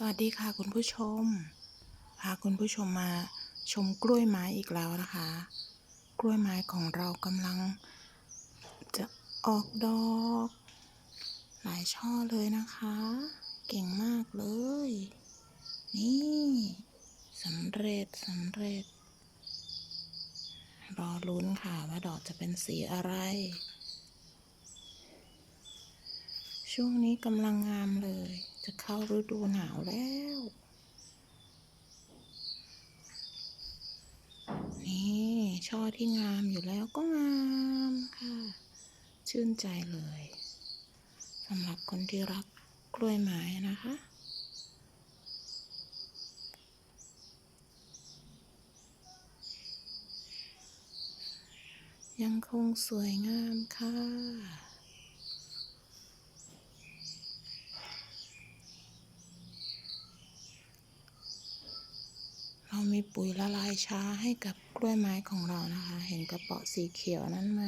สวัสดีค่ะคุณผู้ชม พาคุณผู้ชมมาชมกล้วยไม้อีกแล้วนะคะ กล้วยไม้ของเรากำลังจะออกดอก หลายช่อเลยนะคะ เก่งมากเลย นี่สำเร็จสำเร็จ รอลุ้นค่ะว่าดอกจะเป็นสีอะไร ช่วงนี้กำลังงามเลย จะเข้าฤดูหนาวแล้ว นี่ช่อที่งามอยู่แล้วก็งามค่ะ ชื่นใจเลยสำหรับคนที่รักกล้วยไม้นะคะยังคงสวยงามค่ะ เรามีปุ๋ยละลายช้าให้กับกล้วยไม้ของเรานะคะ เห็นกระเป๋อสีเขียวนั้นไหม